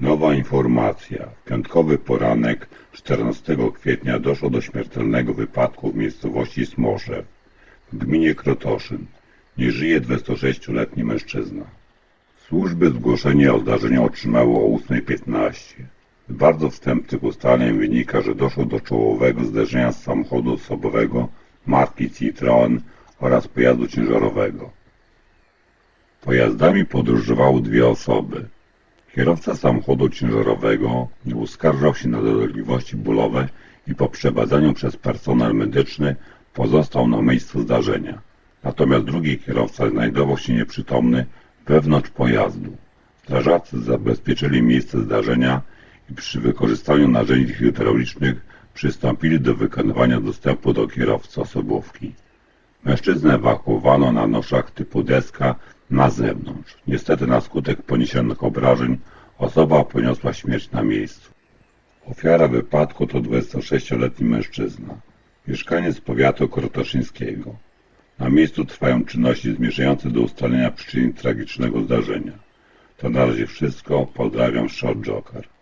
Nowa informacja. W piątkowy poranek 14 kwietnia doszło do śmiertelnego wypadku w miejscowości Smoszew w gminie Krotoszyn. Nie żyje 26-letni mężczyzna. Służby zgłoszenie o zdarzeniu otrzymały o 8.15. Z bardzo wstępnych ustaleń wynika, że doszło do czołowego zderzenia z samochodu osobowego marki Citroen oraz pojazdu ciężarowego. Pojazdami podróżowały dwie osoby. Kierowca samochodu ciężarowego nie uskarżał się na dolegliwości bólowe i po przebadaniu przez personel medyczny pozostał na miejscu zdarzenia. Natomiast drugi kierowca znajdował się nieprzytomny wewnątrz pojazdu. Strażacy zabezpieczyli miejsce zdarzenia i przy wykorzystaniu narzędzi hydraulicznych przystąpili do wykonywania dostępu do kierowcy osobówki. Mężczyznę ewakuowano na noszach typu deska na zewnątrz. Niestety na skutek poniesionych obrażeń osoba poniosła śmierć na miejscu. Ofiara wypadku to 26-letni mężczyzna, mieszkaniec powiatu krotoszyńskiego. Na miejscu trwają czynności zmierzające do ustalenia przyczyn tragicznego zdarzenia. To na razie wszystko. Pozdrawiam, Short Joker.